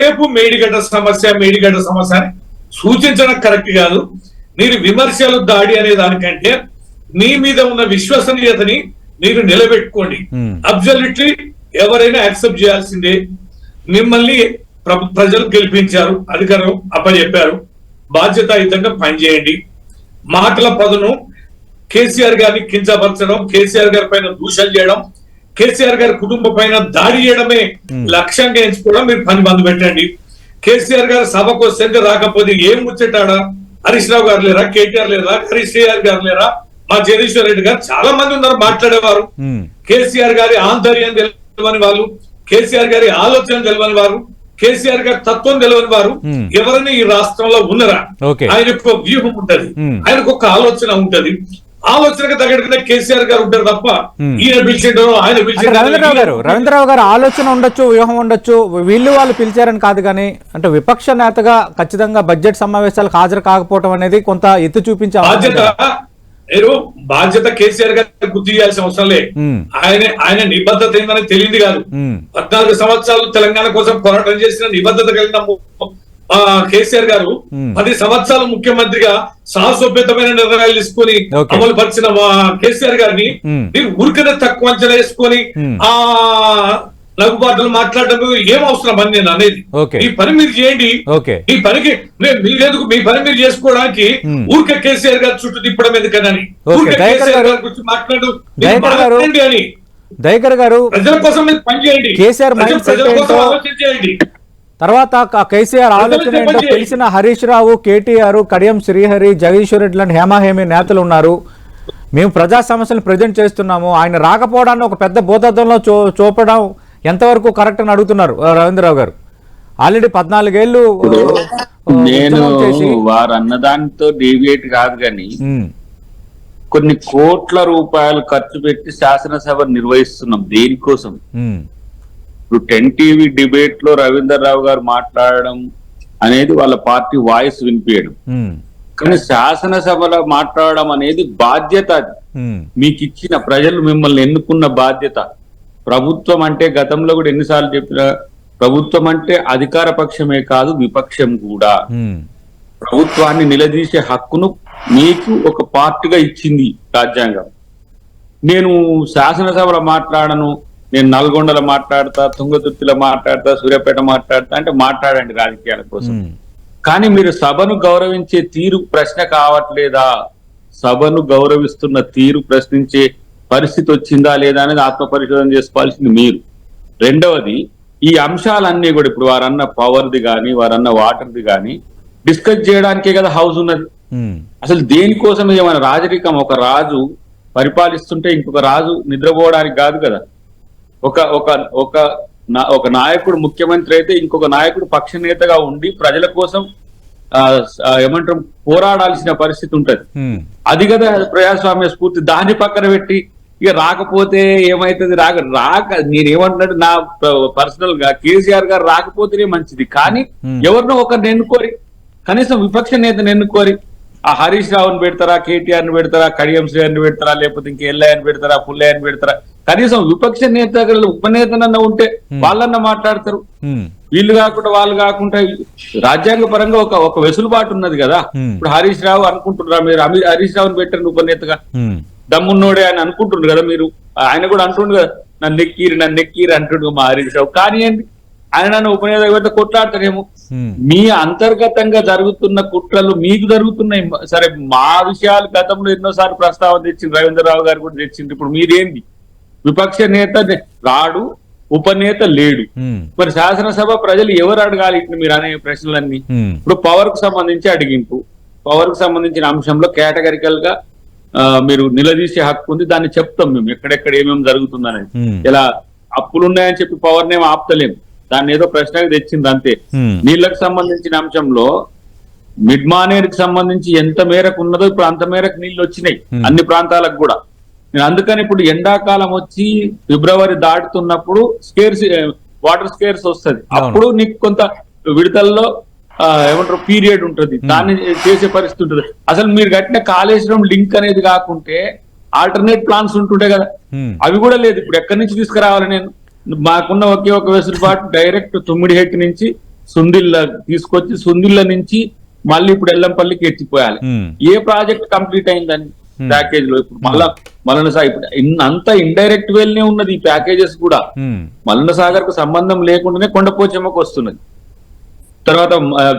ఎంతసేపు మేడిగడ్డ సమస్య మేడిగడ్డ సమస్య అని సూచించడం కరెక్ట్ కాదు. మీరు విమర్శలు దాడి అనే దానికంటే మీ మీద ఉన్న విశ్వసనీయతని మీరు నిలబెట్టుకోండి. అబ్జల్యూట్లీ ఎవరైనా యాక్సెప్ట్ చేయాల్సిందే. మిమ్మల్ని ప్ర- ప్రజలు గెలిపించారు అధికారం అప్పచెప్పారు. బాధ్యతాయుతంగా పనిచేయండి. మాటల పదును కేసీఆర్ గారిని కించపరచడం కేసీఆర్ గారి పైన దూషణలు చేయడం కేసీఆర్ గారి కుటుంబం పైన దాడి చేయడమే లక్ష్యంగా ఎంచుకోవడం మీరు పని బంద్ పెట్టండి. కేసీఆర్ గారు సభకు వస్తే రాకపోతే ఏం ముచ్చటాడా? హరీష్ రావు గారు లేరా? కేటీఆర్ లేరా? హరీష్ గారు లేరా? మా జగదీశ్వర్ రెడ్డి గారు చాలా మంది ఉన్నారు మాట్లాడేవారు. కేసీఆర్ గారి ఆంతర్యం తెలియని వాళ్ళు కేసీఆర్ గారి ఆలోచన తెలియని వారు కేసీఆర్ గారి తత్వం తెలియని వారు. ఎవరైనా ఈ రాష్ట్రంలో ఉన్నరా. ఆయనకు ఒక వ్యూహం ఉంటది. ఆయనకు ఒక ఆలోచన ఉంటది. ఆలోచనకు తగ్గట్టుగానే కేసీఆర్ గారు ఉంటారు తప్ప. ఈయన ఆయన రవీంద్రరావు గారు రవీంద్రరావు గారు ఆలోచన ఉండొచ్చు వ్యూహం ఉండొచ్చు వీళ్ళు వాళ్ళు పిలిచారని కాదు కానీ అంటే విపక్ష నేతగా ఖచ్చితంగా బడ్జెట్ సమావేశాలకు హాజరు కాకపోవడం అనేది కొంత ఎత్తు చూపించే బాధ్యత. మీరు బాధ్యత కేసీఆర్ గారికి గుర్తు చేయాల్సిన అవసరం లేదు. ఆయన ఆయన నిబద్ధత ఏందని తెలియదు కాదు పద్నాలుగు సంవత్సరాలు తెలంగాణ కోసం పోరాటం చేసిన నిబద్ధత కలిగిన కేసీఆర్ గారు. పది సంవత్సరాలు ముఖ్యమంత్రిగా సాహసోపేతమైన నిర్ణయాలు తీసుకొని. అమలు పరిచిన కేసీఆర్ గారిని. మీరు ఊరికనే తక్కువ అంచనా వేసుకొని. ఆ లఘుబాటలు మాట్లాడడం ఏం అవసరం అని నేను అనేది. ఈ పని మీరు చేయండి ఈ పనికి మీరెందుకు మీ పని మీరు చేసుకోవడానికి. ఊరికే కేసీఆర్ గారు చుట్టూ తిప్పడం ఎందుకని Okay, ఊరికే దయాకర్ కేసీఆర్ గారు- గారి గురించి మాట్లాడు అని దయకర్ గారు ప్రజల కోసం మీరు పని చేయండి కేసీఆర్ ప్రజల- మైండ్ సెట్ తర్వాత క- కేసీఆర్ ఆలోచన ఏంటో. తెలిసిన హరీష్ రావు కేటీఆర్ కడియం శ్రీహరి జగదీశ్వర్ రెడ్డి లాంటి హేమాహేమి నేతలు ఉన్నారు. మేము ప్రజా సమస్యలు ప్రజెంట్ చేస్తున్నాము. ఆయన రాకపోవడాన్ని ఒక పెద్ద భూతత్వంలో చూ చూపడం ఎంతవరకు కరెక్ట్ అని అడుగుతున్నారు రవీంద్రరావు గారు. ఆల్రెడీ పద్నాలుగేళ్ళు ఆ, నేను వారు అన్నదానితో డీవియేట్ కాదు కానీ కొన్ని కోట్ల రూపాయలు ఖర్చు పెట్టి శాసనసభ నిర్వహిస్తున్నాం దేనికోసం? ఇప్పుడు టెన్ టీవీ డిబేట్లో రవీందర్ రావు గారు మాట్లాడడం అనేది వాళ్ళ పార్టీ వాయిస్ వినిపించడం కానీ శాసనసభలో మాట్లాడడం అనేది బాధ్యత అది. మీకు ఇచ్చిన ప్రజలు మిమ్మల్ని ఎన్నుకున్న బాధ్యత. ప్రభుత్వం అంటే గతంలో కూడా ఎన్నిసార్లు చెప్పిన ప్రభుత్వం అంటే అధికార పక్షమే కాదు విపక్షం కూడా. ప్రభుత్వాన్ని నిలదీసే హక్కును మీకు ఒక పార్టీగా ఇచ్చింది రాజ్యాంగం. నేను శాసనసభలో మాట్లాడను నేను నల్గొండలో మాట్లాడతా తుంగతుర్తిలో మాట్లాడతా సూర్యాపేట మాట్లాడతా అంటే మాట్లాడండి రాజకీయాల కోసం. కానీ మీరు సభను గౌరవించే తీరు ప్రశ్న కావట్లేదా? సభను గౌరవిస్తున్న తీరు ప్రశ్నించే పరిస్థితి వచ్చిందా లేదా అనేది ఆత్మ పరిశోధన చేసుకోవాల్సింది మీరు. రెండవది ఈ అంశాలన్నీ కూడా ఇప్పుడు వారన్న పవర్ది కానీ వారన్న వాటర్ది కానీ డిస్కస్ చేయడానికే కదా హౌస్ ఉన్నది. అసలు దేనికోసం ఏమైనా రాజరికం ఒక రాజు పరిపాలిస్తుంటే ఇంకొక రాజు నిద్రపోవడానికి కాదు కదా. ఒక ఒక ఒక ఒక నాయకుడు ముఖ్యమంత్రి అయితే ఇంకొక నాయకుడు పక్ష నేతగా ఉండి ప్రజల కోసం ఏమంటారు పోరాడాల్సిన పరిస్థితి ఉంటది. అది కదా ప్రజాస్వామ్య స్ఫూర్తి. దాన్ని పక్కన పెట్టి ఇక రాకపోతే ఏమైతుంది? రాక రాక నేనేమంటున్నాడు నా పర్సనల్గా కేసీఆర్ గారు రాకపోతేనే మంచిది. కానీ. ఎవరినో ఒకరిని ఎన్నుకోరి కనీసం విపక్ష నేతను ఎన్నుకోరి ఆ హరీష్ రావుని పెడతారా కేటీఆర్ని పెడతారా కడియం శ్రేయర్ని పెడతారా లేకపోతే ఇంక ఎల్లయ్యని పెడతారా పుల్లయ్యని పెడతారా కనీసం విపక్ష నేత ఉపనేతనన్నా ఉంటే వాళ్ళన్నా మాట్లాడతారు. వీళ్ళు కాకుండా వాళ్ళు కాకుండా రాజ్యాంగ పరంగా ఒక ఒక వెసులుబాటు ఉన్నది కదా. ఇప్పుడు హరీష్ రావు అనుకుంటున్నారా మీరు? హరీష్ రావుని పెట్టండి ఉపనేతగా. దమ్మున్నోడే అని అనుకుంటుండ్రు కదా మీరు? ఆయన కూడా అంటుండు కదా నన్ను ఎక్కిరి నన్ను ఎక్కిరి అంటుండు మా హరీష్ రావు. కానివ్వండి ఆయన నన్ను ఉపనేత పెడితే కొట్లాడతారేమో. మీ అంతర్గతంగా జరుగుతున్న కుట్రలు మీకు జరుగుతున్నాయి. సరే మా విషయాలు గతంలో ఎన్నోసార్లు ప్రస్తావన తెచ్చింది రవీంద్రరావు గారు కూడా తెచ్చింది ఇప్పుడు మీరేంది విపక్ష నేత రాడు ఉపనేత లేడు. మరి శాసనసభ ప్రజలు ఎవరు అడగాలి మీరు అనే ప్రశ్నలన్నీ? ఇప్పుడు పవర్కు సంబంధించి అడిగింపు. పవర్కు సంబంధించిన అంశంలో కేటగరికల్గా మీరు నిలదీసే హక్కు ఉంది. దాన్ని చెప్తాం మేము. ఎక్కడెక్కడ ఏమేమి జరుగుతుందని ఉమ్, ఇలా అప్పులు ఉన్నాయని చెప్పి పవర్ నేమ్ ఆపుతలేము దాన్ని ఏదో ప్రశ్నకు తెచ్చింది అంతే. నీళ్ళకు సంబంధించిన అంశంలో మిడ్ మానేరుకి సంబంధించి ఎంత మేరకు ఉన్నదో ఇప్పుడు అంత మేరకు నీళ్ళు వచ్చినాయి. అన్ని ప్రాంతాలకు కూడా. నేను అందుకని ఇప్పుడు ఎండాకాలం వచ్చి ఫిబ్రవరి దాటుతున్నప్పుడు స్కేర్స్ వాటర్ స్కేర్స్ వస్తది. అప్పుడు నీకు కొంత విడతల్లో ఏమంటారు పీరియడ్ ఉంటది. దాన్ని చేసే పరిస్థితి ఉంటుంది. అసలు మీరు కట్టిన కాళేశ్వరం లింక్ అనేది కాకుంటే ఆల్టర్నేట్ ప్లాన్స్ ఉంటుండే కదా. అవి కూడా లేదు. ఇప్పుడు ఎక్కడి నుంచి తీసుకురావాలి నేను? మాకున్న ఒకే ఒక వెసులుబాటు డైరెక్ట్ తుమ్మిడి హెక్ నుంచి సుందిల్ల తీసుకొచ్చి సుందిల్ల నుంచి మళ్ళీ ఇప్పుడు ఎల్లంపల్లికి ఎత్తిపోయాలి. ఏ ప్రాజెక్ట్ కంప్లీట్ అయిందని. ప్యాకేజ్లో ఇప్పుడు మళ్ళా మలన సాగర్ అంతా ఇండైరెక్ట్ వేల్నే ఉన్నది ఈ ప్యాకేజెస్ కూడా. మలన సాగర్కు సంబంధం లేకుండానే కొండపోచమ్మకు వస్తున్నది. తర్వాత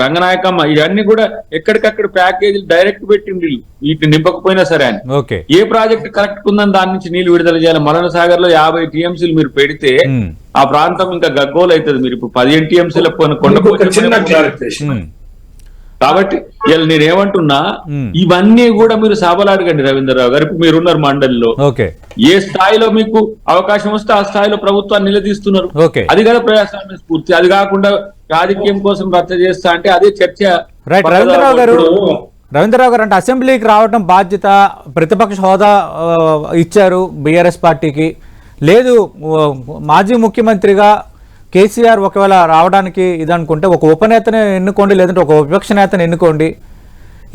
రంగనాయకమ్మ ఇవన్నీ కూడా ఎక్కడికక్కడ ప్యాకేజీలు డైరెక్ట్ పెట్టింది. వీటిని నింపకపోయినా సరే అని. ఓకే. ఏ ప్రాజెక్ట్ కరెక్ట్ ఉందని దాని నుంచి నీళ్ళు విడుదల చేయాలి? మలన సాగర్లో యాభై టీఎంసీలు మీరు పెడితే ఆ ప్రాంతం ఇంకా గగ్గోలు అవుతుంది మీరు. ఇప్పుడు పదిహేను టీఎంసీల కొండ కాబట్టి ఇలా నేనేమంటున్నా. ఇవన్నీ కూడా మీరు సభలు అడగండి రవీంద్రరావు గారు. ఇప్పుడు మీరున్నారు మండలిలో. ఓకే. ఏ స్థాయిలో మీకు అవకాశం వస్తే ఆ స్థాయిలో ప్రభుత్వాన్ని నిలదీస్తున్నారు. అది కదా ప్రజాస్వామ్య స్ఫూర్తి. అది కాకుండా రాజకీయం కోసం రచ్చ చేస్తా అంటే అదే చర్చ. రవీంద్రరావు గారు రవీంద్రరావు గారు అంటే అసెంబ్లీకి రావడం బాధ్యత ప్రతిపక్ష హోదా ఇచ్చారు బీఆర్ఎస్ పార్టీకి. లేదు మాజీ ముఖ్యమంత్రిగా కేసీఆర్ ఒకవేళ రావడానికి ఇది అనుకుంటే ఒక ఉపనేతని ఎన్నుకోండి లేదంటే ఒక విపక్ష నేతని ఎన్నుకోండి.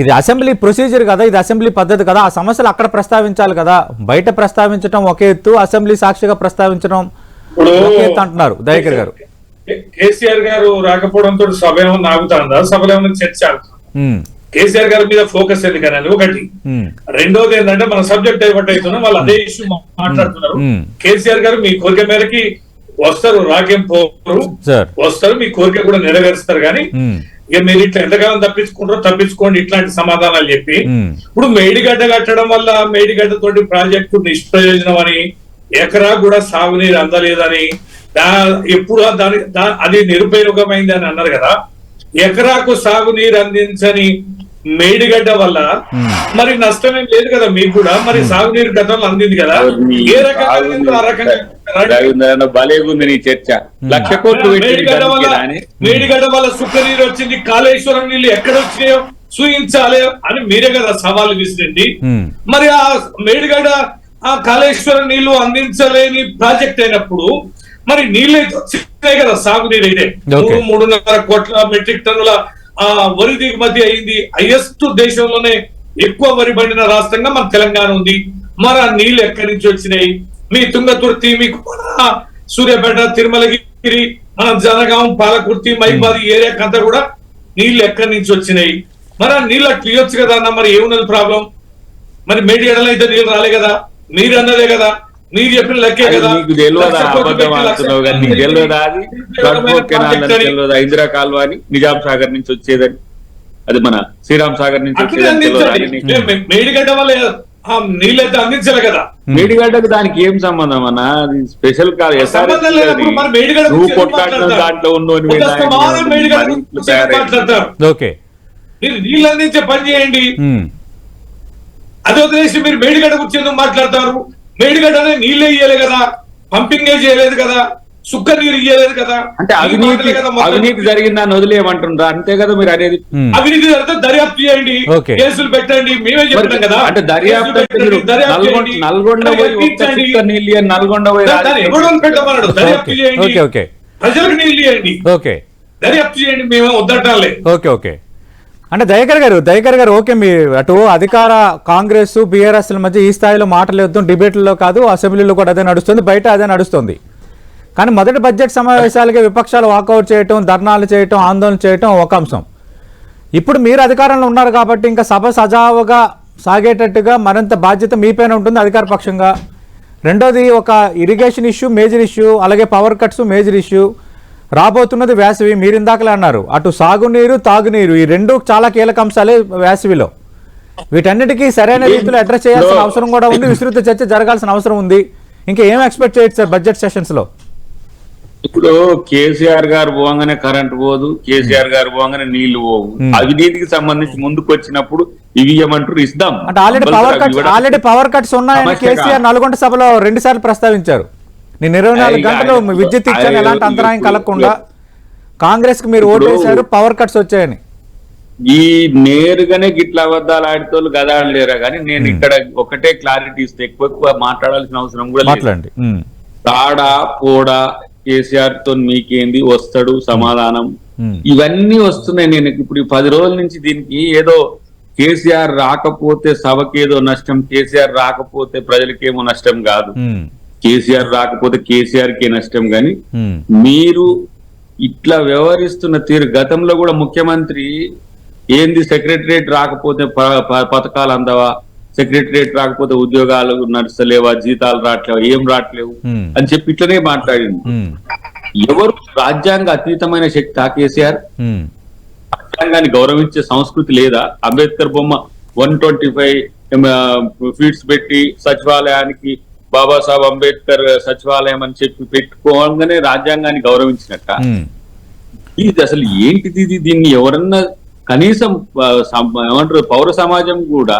ఇది అసెంబ్లీ ప్రొసీజర్ కదా ఇది అసెంబ్లీ పద్ధతి కదా ఆ సమస్యలు అక్కడ ప్రస్తావించాలి కదా. బయట ప్రస్తావించడం ఒక ఎత్తు అసెంబ్లీ సాక్షిగా ప్రస్తావించడం ఇప్పుడు ఒక ఎత్తు అంటున్నారు దయాకర్ గారు. కేసీఆర్ గారు రాకపోవడంతో సభ ఏమన్నా ఆగుతుందా సభలో ఏమన్నా చర్చ ఆగుతుందా? కేసీఆర్ గారి మీద ఫోకస్ ఎందుకని? ఒకటి. రెండోది ఏంటంటే మన సబ్జెక్ట్ డైవర్ట్ అవుతున్నాం వాళ్ళు అదే ఇష్యూ మాట్లాడుతున్నారు. కేసీఆర్ గారు మీ కోరిక మేరకి వస్తారు రాకేం పోరు. వస్తారు మీ కోరిక కూడా నెరవేరుస్తారు కానీ ఉమ్, ఇక మీరు ఇట్లా ఎంతకాలం తప్పించుకుంటారో తప్పించుకోండి ఇట్లాంటి సమాధానాలు చెప్పి. ఉమ్, ఇప్పుడు మేడిగడ్డ కట్టడం వల్ల మేడిగడ్డ తోటి ప్రాజెక్టు నిష్ప్రయోజనం అని ఎకరా కూడా సాగునీరు అందలేదని దా ఎప్పుడు దాని అది నిరుపయోగమైంది అని అన్నారు కదా. ఎకరాకు సాగునీరు అందించని మేడిగడ్డ వల్ల మరి నష్టమేం లేదు కదా మీకు కూడా. మరి సాగునీరు గతంలో అందింది కదా. ఏ రకంగా భలేగుంది నీ చర్చ. లక్ష కోట్లు మేడిగడ్డ వల్ల. మేడిగడ్డ వల్ల సుక్క నీరు వచ్చింది. కాళేశ్వరం నీళ్ళు ఎక్కడ వచ్చినాయో చూయించాలి అని మీరే కదా సవాల్ విసిరండి మరి ఆ మేడిగడ్డ ఆ కాళేశ్వరం నీళ్ళు అందించలేని ప్రాజెక్ట్ అయినప్పుడు మరి నీళ్ళు అయితే వచ్చినాయి కదా సాగునీరు అయితే. మూడున్నర కోట్ల మెట్రిక్ టన్నుల ఆ వరి దిగుమతి అయింది. హైయెస్ట్ దేశంలోనే ఎక్కువ వరి పండిన రాష్ట్రంగా మన తెలంగాణ ఉంది. మరి ఆ నీళ్ళు ఎక్కడి నుంచి వచ్చినాయి? మీ తుంగతుర్తి మీకు సూర్యాపేట తిరుమలగిరి మన జనగాం పాలకుర్తి మైబాది ఏరియాకంతా కూడా నీళ్ళు ఎక్కడి నుంచి వచ్చినాయి? మరి ఆ నీళ్ళు అట్లా ఇవ్వచ్చు కదా అన్న మరి ఏమున్నది ప్రాబ్లం మరి మేడిగడలో అయితే నీళ్ళు రాలే కదా? మీరు అన్నదే కదా? మీరు చెప్పిన లెక్కే కదా. నీకు తెలియదా అబద్ధం ఆడుతున్నావు కానీ నీకు తెలియదా అది. తెలియదా? ఇందిరా కాల్వ అని నిజాం సాగర్ నుంచి వచ్చేదని. అది మన శ్రీరామ్ సాగర్ నుంచి వచ్చేదని నీకు? మేడిగడ్డ వల్ల నీళ్ళైతే అందించలే కదా. మేడిగడ్డకు దానికి ఏం సంబంధం అన్న? అది స్పెషల్ కాదు. నువ్వు? దాంట్లో మాట్లాడతారు. ఓకే. మీరు నీళ్ళు అందించే పని చేయండి. అది వదిలేసి మీరు మేడిగడ్డ గురించి ఎందుకు మాట్లాడతారు. మేడిగడ్డనే నీళ్ళే ఇయ్యలే కదా పంపింగే చేయలేదు కదా సుక్క నీరు ఇయ్యలేదు కదా అంటే అవినీతి. అవినీతి జరిగిందని వదిలేయమంటుండ్రా? అంతే కదా మీరు అనేది. అవినీతి జరిగితే దర్యాప్తు చేయండి. కేసులు పెట్టండి మేమే చెప్తాం కదా. అంటే దర్యాప్తు నల్గొండ నీళ్ళు నల్గొండ ఎవడో పెట్టమన్నాడు దర్యాప్తు చేయండి. Okay okay. ప్రజలకు నీళ్ళు ఇవ్వండి ఓకే. దర్యాప్తు చేయండి మేమే వద్దటాలే ఓకే ఓకే. అంటే దయకర్ గారు దయకర్ గారు ఓకే మీ అటు అధికార కాంగ్రెస్ బీఆర్ఎస్ల మధ్య ఈ స్థాయిలో మాటలు వద్దాం డిబేట్లలో కాదు అసెంబ్లీలో కూడా అదే నడుస్తుంది బయట అదే నడుస్తుంది. కానీ మొదటి బడ్జెట్ సమావేశాలకి విపక్షాలు వాకౌట్ చేయటం ధర్నాలు చేయటం ఆందోళన చేయటం ఒక అంశం. ఇప్పుడు మీరు అధికారంలో ఉన్నారు కాబట్టి ఇంకా సభ సజావుగా సాగేటట్టుగా మరింత బాధ్యత మీపైన ఉంటుంది అధికార పక్షంగా. రెండోది ఒక ఇరిగేషన్ ఇష్యూ మేజర్ ఇష్యూ అలాగే పవర్ కట్స్ మేజర్ ఇష్యూ రాబోతున్నది వేసవి మీరు ఇందాకలే అన్నారు. అటు సాగునీరు తాగునీరు ఈ రెండు చాలా కీలక అంశాలే వేసవిలో. వీటన్నిటికీ సరైన రీతిలో అడ్రస్ చేయాల్సిన అవసరం కూడా ఉంది. విస్తృత చర్చ జరగాల్సిన అవసరం ఉంది. ఇంకా ఏం ఎక్స్పెక్ట్ చేయొచ్చు సార్ బడ్జెట్ సెషన్స్లో ఇప్పుడు కేసీఆర్ గారు పోగానే కరెంట్ పోదు. కేసీఆర్ గారు పోగానే నీళ్ళు పోవు. అవినీతికి సంబంధించి ముందుకు వచ్చినప్పుడు ఇవి ఇవ్వమంటారు ఇస్తాం. అంటే already power cuts. Already power cuts ఉన్నాయని కేసీఆర్. నల్గొండ సభలో రెండు సార్లు ప్రస్తావించారు. నేను ఇరవై నాలుగు గంటలు విద్యుత్ ఇచ్చాను ఎలాంటి అంతరాయం కలగకుండా. కాంగ్రెస్కి మీరు ఓటేశారు పవర్ కట్స్ వచ్చాయని. ఈ నేరుగానే గిట్ల అబద్ధాలు ఆడితోళ్ళు గదాడలేరా కానీ నేను. ఇక్కడ ఒకటే క్లారిటీ ఇస్తే ఎక్కువ ఎక్కువ మాట్లాడాల్సిన అవసరం కూడా మాట్లాడండి. తాడా పోడా కేసీఆర్తో మీకేంది? వస్తాడు సమాధానం. ఇవన్నీ వస్తున్నాయి. నేను ఇప్పుడు పది రోజుల నుంచి దీనికి ఏదో కేసీఆర్ రాకపోతే సభకేదో నష్టం కేసీఆర్ రాకపోతే ప్రజలకేమో నష్టం కాదు. కేసీఆర్ రాకపోతే కేసీఆర్ కే నష్టం గాని ఉమ్, మీరు ఇట్లా వ్యవహరిస్తున్న తీరు గతంలో కూడా ముఖ్యమంత్రి ఏంది సెక్రటరియట్ రాకపోతే పథకాలు అందవా? సెక్రటరియట్ రాకపోతే ఉద్యోగాలు నడుస్తలేవా? జీతాలు రావట్లేవా? ఏం రావట్లేవు? అని చెప్పి ఇట్లనే మాట్లాడింది ఎవరు రాజ్యాంగ అతీతమైన శక్తి ఆ కేసీఆర్? రాజ్యాంగాన్ని గౌరవించే సంస్కృతి లేదా? అంబేద్కర్ బొమ్మ వన్ ట్వంటీ ఫైవ్ ఫీట్స్ పెట్టి సచివాలయానికి బాబాసాహెబ్ అంబేద్కర్ సచివాలయం అని చెప్పి పెట్టుకోగానే రాజ్యాంగాన్ని గౌరవించినట్ట. ఇది అసలు ఏంటిది ఇది? దీన్ని ఎవరన్నా కనీసం ఏమంటారు పౌర సమాజం కూడా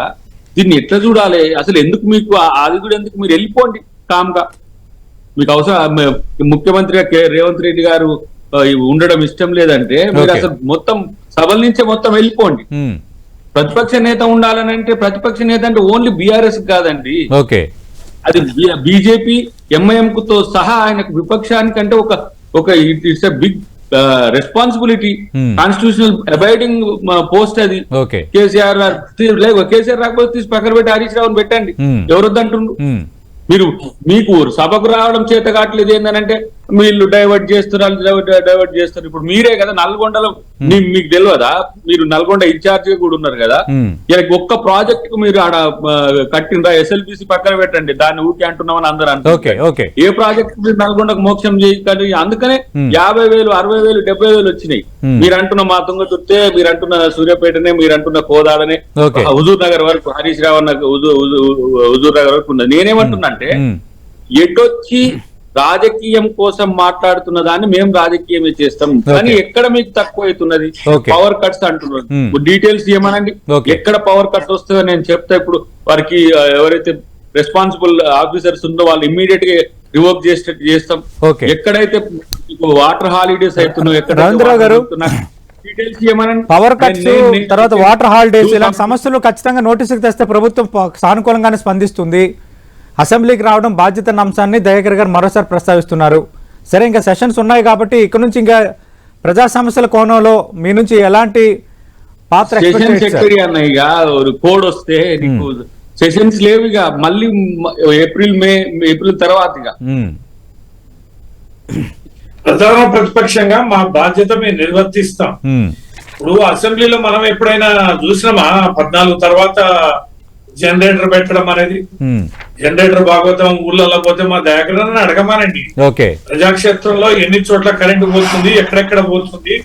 దీన్ని ఎట్లా చూడాలి? అసలు ఎందుకు మీకు అది కూడా ఎందుకు మీరు వెళ్ళిపోండి కామ్గా? మీకు అవసరం ఆ, మ- ముఖ్యమంత్రిగా కే- రేవంత్ రెడ్డి గారు ఉండడం ఇష్టం లేదంటే మీరు. అసలు మొత్తం సభల నుంచే మొత్తం వెళ్ళిపోండి. ప్రతిపక్ష నేత ఉండాలని అంటే ప్రతిపక్ష నేత అంటే ఓన్లీ బీఆర్ఎస్ కాదండి. ఓకే. అది బీజేపీ ఎంఐఎం తో సహా ఆయనకు విపక్షానికి అంటే ఒక ఒక it's a big responsibility Hmm. Constitutional abiding post అది. ఓకే. కేసీఆర్ కేసీఆర్ రాకపోతే తీసి పక్కన పెట్టి హరీష్ రావుని పెట్టండి. Hmm. ఎవరు వద్దంటుండ్రు ఉమ్, మీరు మీకు సభకు రావడం చేత కావట్లేదు ఏంటంటే వీళ్ళు డైవర్ట్ చేస్తున్నారు డైవర్ట్ చేస్తారు ఇప్పుడు మీరే కదా నల్గొండలో మీ- మీకు తెలియదా? మీరు నల్గొండ ఇన్ఛార్జ్ కూడా ఉన్నారు కదా? ఇలా ఒక్క ప్రాజెక్ట్కు మీరు ఆడ ఆ, కట్టినరా ఎస్ఎల్బిసి పక్కన పెట్టండి. దాన్ని ఊరికే అంటున్నామని అందరూ అంటారు ఏ ప్రాజెక్ట్ మీరు నల్గొండకు మోక్షం చేయకండి? అందుకనే Hmm. యాభై వేలు అరవై వేలు డెబ్బై వేలు వచ్చినాయి. Hmm. మీరు అంటున్న మా తుంగతుర్తే మీరు అంటున్న సూర్యాపేటనే మీరు అంటున్న కోదాడనే. హుజూర్ నగర్ వరకు హరీష్ రావు హుజూర్ నగర్ వరకు ఉన్నది. నేనేమంటున్నా అంటే ఎటొచ్చి రాజకీయం కోసం మాట్లాడుతున్న దాన్ని మేము రాజకీయమే చేస్తాం కానీ. ఎక్కడ మీకు తక్కువ అవుతున్నది. పవర్ కట్స్ అంటున్నారు Hmm. డీటెయిల్స్ ఏమనండి. ఎక్కడ పవర్ కట్ వస్తుందో నేను చెప్తా ఇప్పుడు వారికి ఎవరైతే రెస్పాన్సిబుల్ ఆఫీసర్స్ ఉందో వాళ్ళు ఇమ్మీడియట్గా రివోక్ చేసేటట్టు చేస్తాం. ఎక్కడైతే వాటర్ హాలిడేస్ అవుతున్నాయో ఎక్కడ పవర్ కట్స్ తర్వాత వాటర్ హాలిడేస్ ఇలాంటి సమస్యలు ఖచ్చితంగా నోటీసుకు తెస్తే ప్రభుత్వం సానుకూలంగానే స్పందిస్తుంది అసెంబ్లీకి రావడం బాధ్యత అంశాన్ని దయాకర్ గారు మరోసారి ప్రస్తావిస్తున్నారు. సరే ఇంకా సెషన్స్ ఉన్నాయి కాబట్టి ఇక్కడ నుంచి ఇంకా ప్రజా సమస్యల కోణంలో మీ నుంచి ఎలాంటి పాత్ర ఒక కోడ్ వస్తే నీకు సెషన్స్ లేవు ఇక. మళ్ళీ ఏప్రిల్ మే ఏప్రిల్ తర్వాత ఇక. ప్రధాన ప్రతిపక్షంగా మా బాధ్యత మేము నిర్వర్తిస్తాం. ఇప్పుడు అసెంబ్లీలో మనం ఎప్పుడైనా చూసినామా? పద్నాలుగు తర్వాత జనరేటర్ పెట్టడం అనేది. జనరేటర్ భాగవతం ఊళ్ళలో పోతే మా దగ్గర అడగమానండి. ఓకే. ప్రజాక్షేత్రంలో ఎన్ని చోట్ల కరెంటు పోతుంది ఎక్కడెక్కడ పోతుంది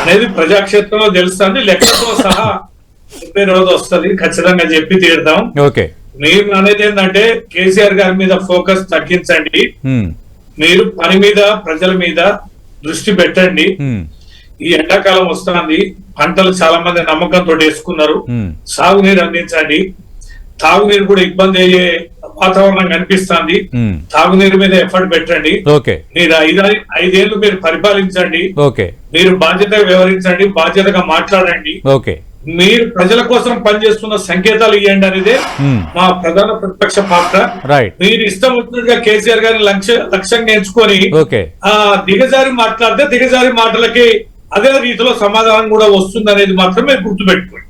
అనేది ప్రజాక్షేత్రంలో తెలుస్తుంది లెక్కతో సహా చెప్పే రోజు వస్తుంది ఖచ్చితంగా చెప్పి తీరుతాం. ఓకే. మీరు అనేది ఏంటంటే కేసీఆర్ గారి మీద ఫోకస్ తగ్గించండి. మీరు పని మీద ప్రజల మీద దృష్టి పెట్టండి. ఈ ఎండాకాలం వస్తుంది పంటలు చాలా మంది నమ్మకంతో వేసుకున్నారు. సాగునీరు అందించండి. తాగునీరు కూడా ఇబ్బంది అయ్యే వాతావరణం కనిపిస్తుంది. తాగునీరు మీద ఎఫర్ట్ పెట్టండి. ఓకే. మీరు ఐదు ఐదేళ్ళు మీరు పరిపాలించండి. ఓకే. మీరు బాధ్యతగా వ్యవహరించండి బాధ్యతగా మాట్లాడండి. ఓకే. మీరు ప్రజల కోసం పనిచేస్తున్న సంకేతాలు ఇవ్వండి అనేదే మా ప్రధాన ప్రతిపక్ష పాత్ర. మీరు ఇష్టం వచ్చినట్టుగా కేసీఆర్ గారిని లక్ష్య లక్ష్యంగా ఎంచుకొని ఓకే. ఆ దిగజారి మాట్లాడితే దిగజారి మాటలకి అదే రీతిలో సమాధానం కూడా వస్తుంది అనేది మాత్రం మీరు గుర్తుపెట్టుకోండి